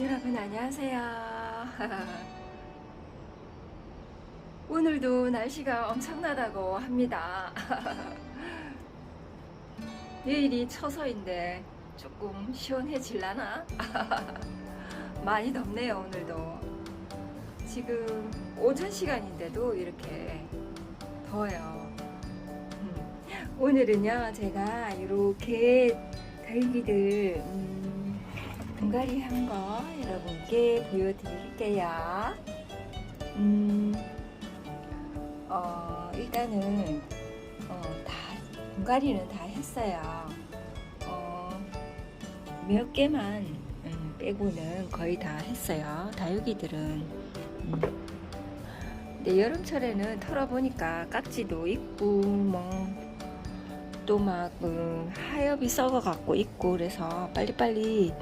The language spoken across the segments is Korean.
여러분 안녕하세요. 오늘도 날씨가 엄청나다고 합니다. 내일이 처서인데 조금 시원해질라나? 많이 덥네요 오늘도. 지금 오전 시간인데도 이렇게 더워요. 음, 오늘은요 제가 이렇게 달기들 음, 분갈이 한 거 여러분께 보여드릴게요. 음, 어, 일단은 어, 다 분갈이는 다 했어요. 어, 몇 개만 음, 빼고는 거의 다 했어요. 다육이들은. 음. 근데 여름철에는 털어보니까 깍지도 있고 뭐 또막 하엽이 썩어갖고 있고 그래서 빨리빨리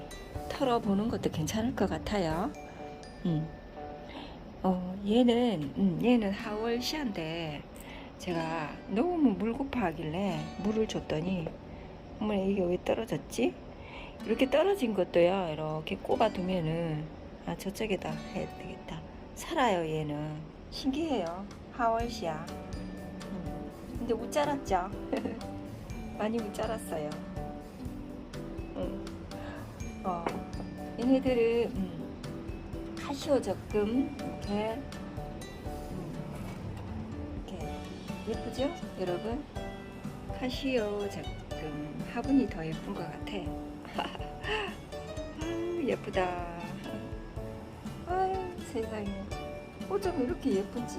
털어보는 것도 괜찮을 것 같아요. 음. 어, 얘는 음, 얘는 하월 시한데 제가 너무 물 고파하길래 물을 줬더니 어머 이게 왜 떨어졌지? 이렇게 떨어진 것도요 이렇게 꼽아두면은 아 저쪽에다 해야 되겠다. 살아요 얘는. 신기해요. 하월시야. 음, 근데 못 자랐죠? 많이 못 자랐어요 얘네들은 음, 카시오 적금 이렇게 음, 이렇게 예쁘죠? 여러분? 카시오 적금. 화분이 더 예쁜 것 같아. 아유, 예쁘다. 아유 세상에. 어쩜 이렇게 예쁜지?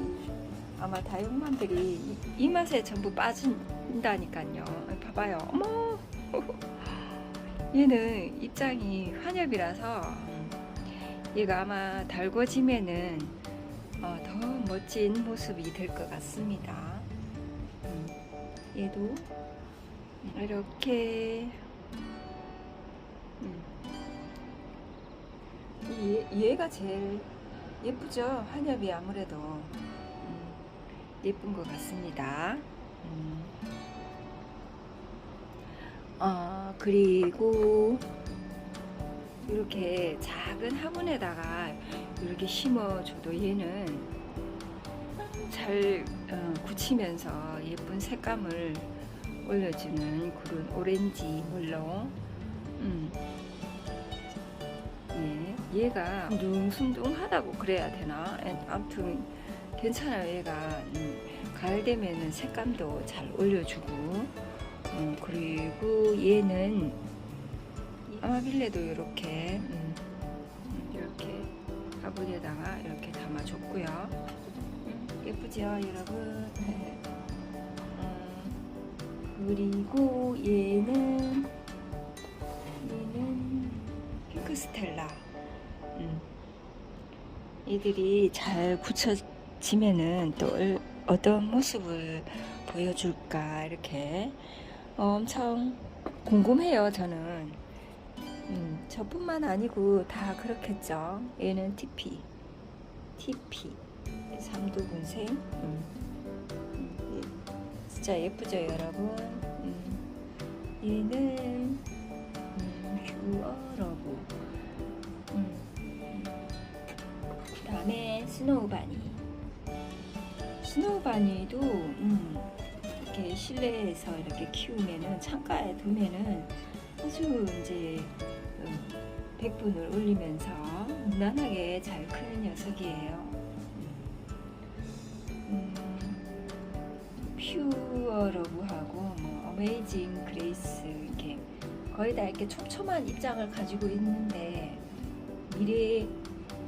아마 다육맘들이 이, 이 맛에 전부 빠진다니까요. 봐봐요. 어머 얘는 입장이 환엽이라서 얘가 아마 달궈지면은 어, 더 멋진 모습이 될 것 같습니다. 음, 얘도 이렇게 음. 얘, 얘가 제일 예쁘죠? 환엽이 아무래도 음, 예쁜 것 같습니다. 음. 어, 그리고 이렇게 작은 화분에다가 이렇게 심어줘도 얘는 잘 어, 굳히면서 예쁜 색감을 올려주는 그런 오렌지 물로 음. 예, 얘가 둥숭둥하다고 그래야 되나? 에, 아무튼 괜찮아요 얘가 음, 가을 되면은 색감도 잘 올려주고 음, 그리고 얘는 아마빌레도 이렇게 음, 이렇게 화분에다가 이렇게 담아줬고요. 음, 예쁘죠, 여러분? 네. 음, 그리고 얘는 얘는 핑크스텔라. 음, 얘들이 잘 굳혀지면은 또 얼- 어떤 모습을 보여줄까 이렇게 엄청 궁금해요, 저는. 음, 저뿐만 아니고 다 그렇겠죠. 얘는 TP, TP, 삼두근생. 음. 음, 예, 진짜 예쁘죠, 여러분. 음, 얘는 음, 휴어러브. 음. 그 다음에 스노우바니. 스노우바니도 음, 이렇게 실내에서 이렇게 키우면은 창가에 두면은 아주 이제 음, 백분을 올리면서 무난하게 잘 크는 녀석이에요. 음, 퓨어 러브하고 뭐 어메이징 그레이스 이렇게 거의 다 이렇게 촘촘한 입장을 가지고 있는데 미래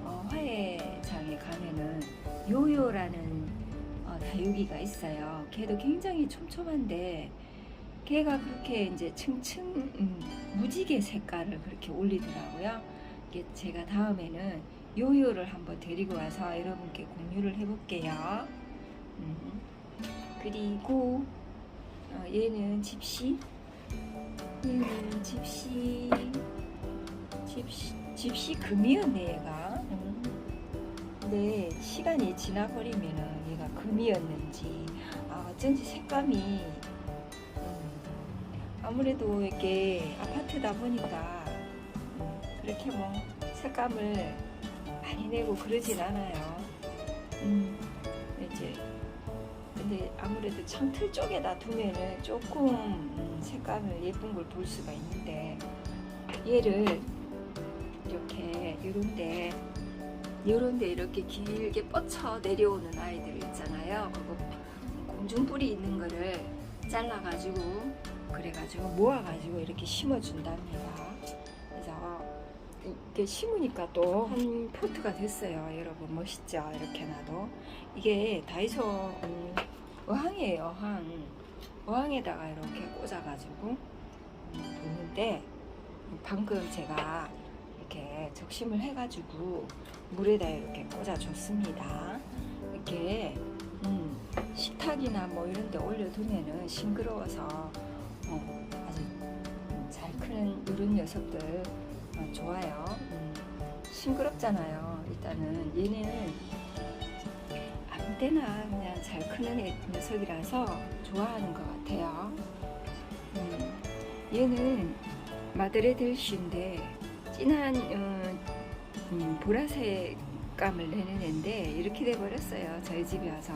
어, 화해장에 가면은 요요라는 어, 다육이가 있어요. 걔도 굉장히 촘촘한데 걔가 그렇게 이제 층층 음, 무지개 색깔을 그렇게 올리더라고요. 이게 제가 다음에는 요요를 한번 데리고 와서 여러분께 공유를 해볼게요. 음, 그리고 어, 얘는 집시, 얘는 집시, 집시, 집시 금이었네 얘가. 음. 근데 시간이 지나버리면은 얘가 금이었는지 아, 어쩐지 색감이 음, 아무래도 이게 아파트다 보니까 음, 그렇게 뭐 색감을 많이 내고 그러진 않아요. 음, 이제 근데 아무래도 창틀 쪽에다 두면은 조금 음, 색감을 예쁜 걸 볼 수가 있는데 얘를 이렇게 요런데 요런데 이렇게 길게 뻗쳐 내려오는 아이들 있잖아요. 그거 공중뿌리 있는 거를 잘라가지고 그래가지고 모아가지고 이렇게 심어준답니다. 그래서 이게 심으니까 또 한 포트가 됐어요. 여러분 멋있죠? 이렇게 놔도 이게 다이소 음, 어항이에요. 어항. 어항에다가 이렇게 꽂아가지고 놓는데 방금 제가 이렇게 적심을 해가지고 물에다 이렇게 꽂아줬습니다. 이렇게 음, 식탁이나 뭐 이런 데 올려두면은 싱그러워서 어, 아주 음, 잘 크는 이런 녀석들 어, 좋아요. 음, 싱그럽잖아요. 일단은 얘는 아무 때나 그냥 잘 크는 애- 녀석이라서 좋아하는 것 같아요. 음, 얘는 마드레들쉬인데 진한 어, 음, 보라색감을 내는 애인데 이렇게 돼 버렸어요. 저희 집에 와서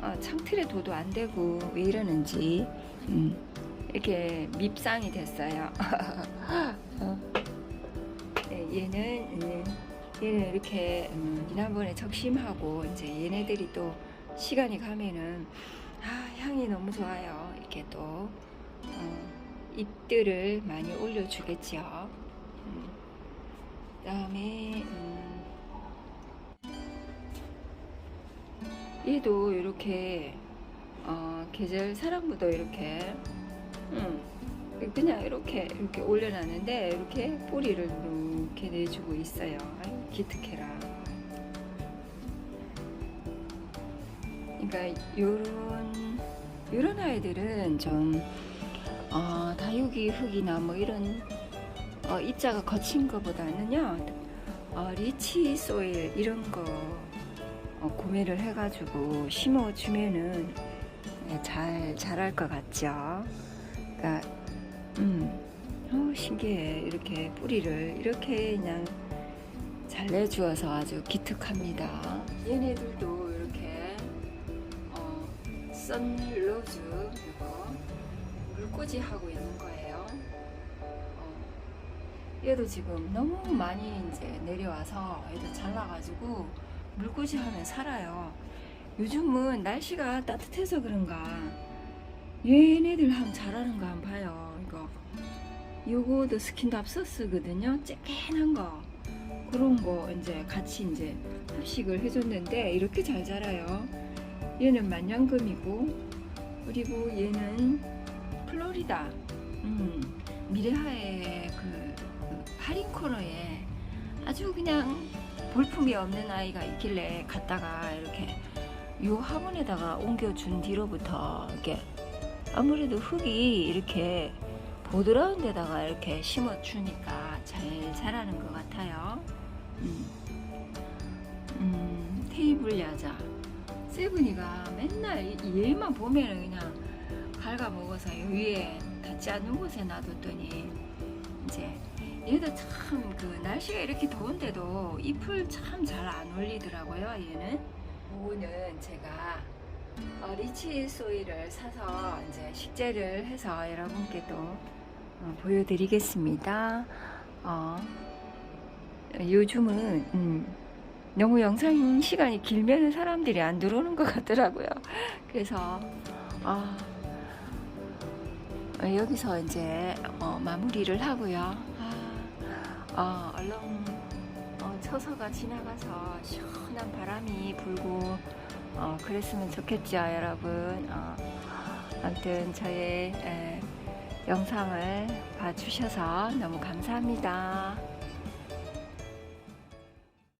어, 창틀에 도도 안 되고 왜 이러는지 음, 이렇게 밉상이 됐어요. 어. 네, 얘는 음, 얘는 이렇게 음, 지난번에 적심하고 이제 얘네들이 또 시간이 가면은 아 향이 너무 좋아요. 이렇게 또 어, 잎들을 많이 올려주겠죠. 음, 그 다음에 음, 얘도 이렇게 어, 계절 사랑부도 이렇게 음, 그냥 이렇게 이렇게 올려놨는데 이렇게 뿌리를 이렇게 내주고 있어요. 아유 기특해라. 그러니까 요런 요런 아이들은 좀 어, 다육이 흙이나 뭐 이런 어, 입자가 거친 거보다는요 어, 리치 소일 이런 거 어, 구매를 해가지고 심어주면은 네, 잘 자랄 것 같죠. 그러니까 음, 어, 신기해 이렇게 뿌리를 이렇게 그냥 잘 내주어서 아주 기특합니다. 얘네들도 이렇게 어, 썬로즈 이거 물꽂이 하고 있는 거예요. 어, 얘도 지금 너무 많이 이제 내려와서 얘도 잘라가지고 물꽂이 하면 살아요. 요즘은 날씨가 따뜻해서 그런가 얘네들 한 잘하는 거 한번 봐요. 이거 요거도 스킨답서스거든요. 쬐끈한 거 그런 거 이제 같이 이제 합식을 해줬는데 이렇게 잘 자라요. 얘는 만년금이고 그리고 얘는 플로리다 음, 미래하의 그, 그 할인 코너에 아주 그냥 볼품이 없는 아이가 있길래 갔다가 이렇게 요 화분에다가 옮겨준 뒤로부터 이렇게 아무래도 흙이 이렇게 보드라운 데다가 이렇게 심어 주니까 잘 자라는 것 같아요. 음, 음, 테이블 야자. 세븐이가 맨날 이- 얘만 보면은 그냥 갉아먹어서 요 위에 닿지 않는 곳에 놔뒀더니 이제 얘도 참 그 날씨가 이렇게 더운데도 잎을 참 잘 안 올리더라고요 얘는 요거는 제가 어, 리치 소이를 사서 이제 식재를 해서 여러분께 또 어, 보여드리겠습니다. 어, 요즘은 음, 너무 영상 시간이 길면 사람들이 안 들어오는 것 같더라고요. 그래서 아, 어, 여기서 이제 어, 마무리를 하고요. 아, 어, 얼른 어, 처서가 지나가서 시원한 바람이 불고 어, 그랬으면 좋겠죠, 여러분. 어, 아무튼 저의 에, 영상을 봐주셔서 너무 감사합니다.